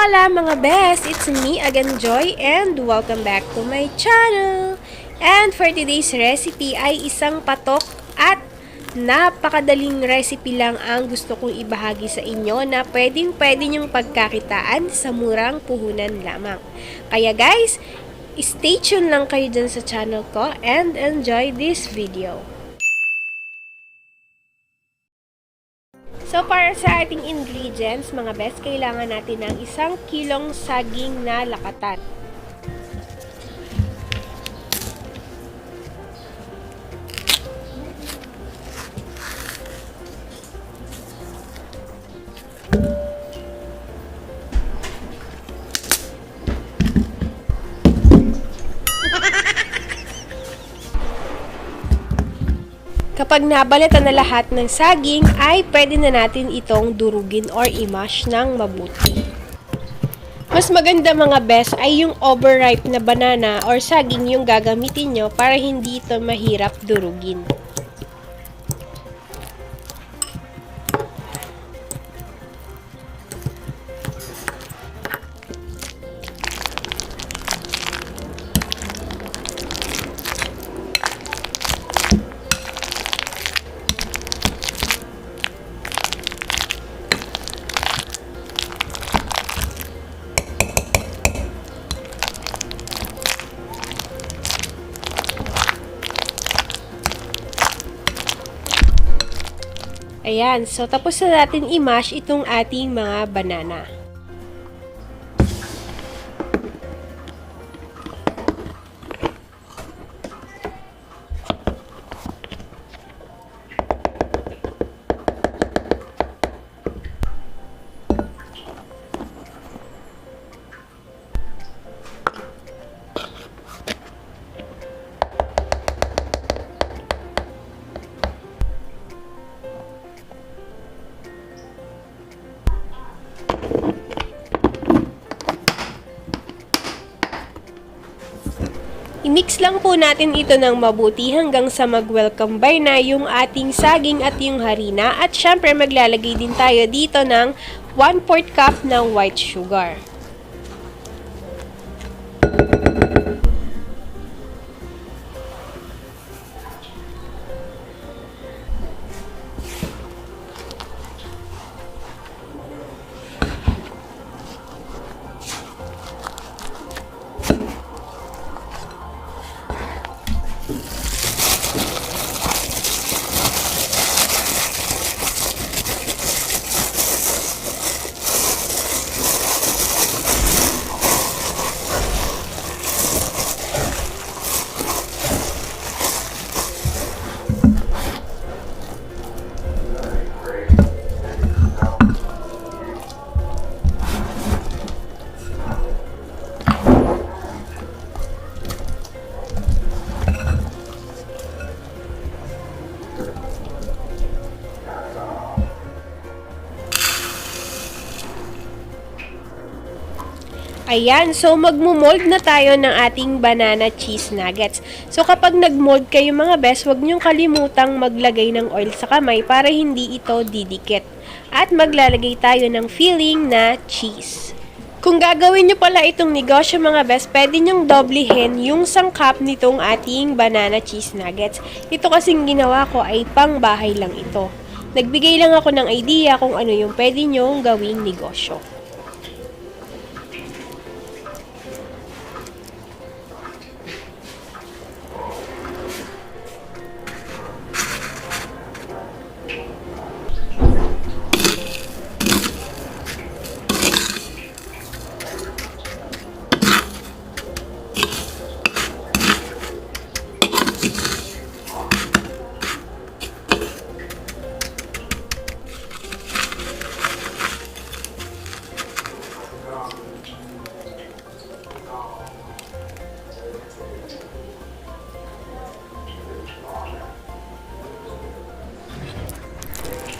Hola mga best! It's me again Joy and welcome back to my channel! And for today's recipe ay isang patok at napakadaling recipe lang ang gusto kong ibahagi sa inyo na pwedeng pwede nyong pagkakitaan sa murang puhunan lamang. Kaya guys, stay tuned lang kayo dyan sa channel ko and enjoy this video. So, para sa ating ingredients, mga best, kailangan natin ng isang kilong saging na lakatan. Kapag nabalatan na lahat ng saging, ay pwede na natin itong durugin or i-mash ng mabuti. Mas maganda mga best ay yung overripe na banana or saging yung gagamitin nyo para hindi ito mahirap durugin. Ayan, so tapos na natin i-mash itong ating mga banana. I-mix lang po natin ito ng mabuti hanggang sa mag-welcome combine na yung ating saging at yung harina. At syempre maglalagay din tayo dito ng 1 4 cup ng white sugar. Ayan, so magmumold na tayo ng ating banana cheese nuggets. So kapag nagmold kayo mga best, huwag niyong kalimutang maglagay ng oil sa kamay para hindi ito didikit. At maglalagay tayo ng filling na cheese. Kung gagawin nyo pala itong negosyo mga best, pwede nyong doblehin yung sangkap nitong ating banana cheese nuggets. Ito kasing ginawa ko ay pang bahay lang ito. Nagbigay lang ako ng idea kung ano yung pwede nyong gawing negosyo.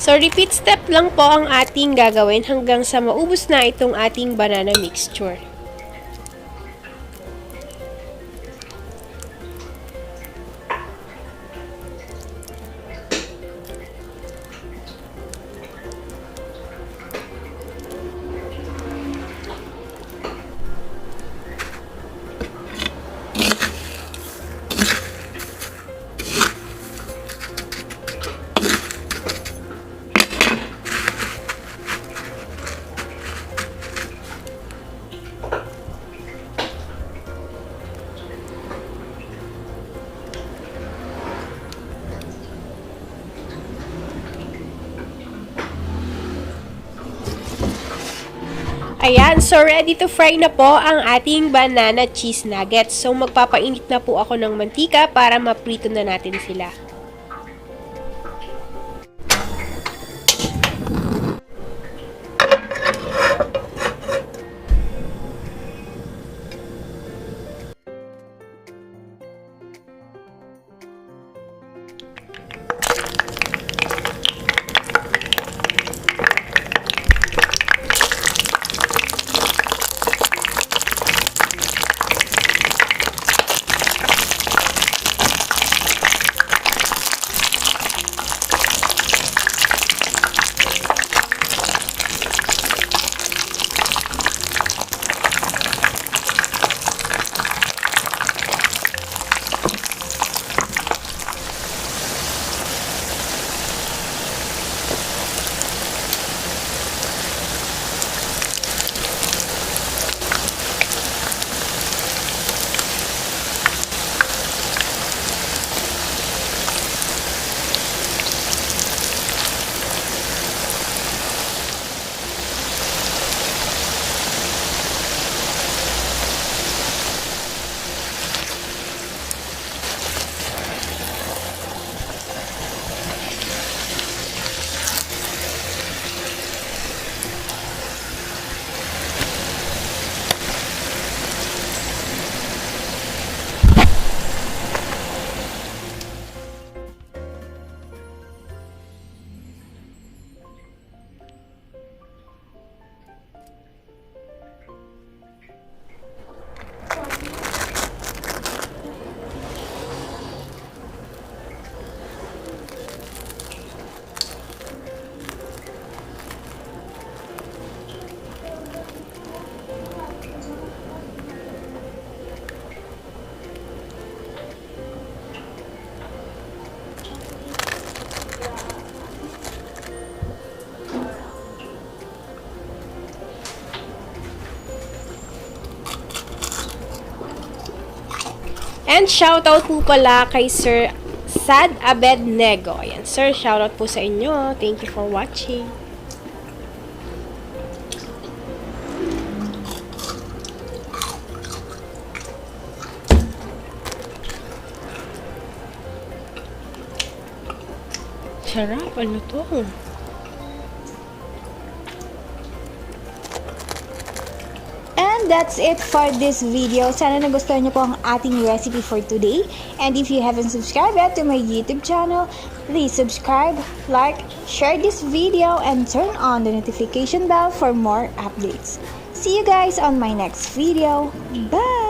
So, repeat step lang po ang ating gagawin hanggang sa maubos na itong ating banana mixture. Ayan, so ready to fry na po ang ating banana cheese nuggets. So magpapainit na po ako ng mantika para maprito na natin sila. And shoutout po pala kay Sir Sad Abednego. Ayan, sir, shoutout po sa inyo. Thank you for watching. Sarap, ano to? That's it for this video. Sana nagustuhan niyo po ang ating recipe for today. And if you haven't subscribed yet to my YouTube channel, please subscribe, like, share this video, and turn on the notification bell for more updates. See you guys on my next video. Bye!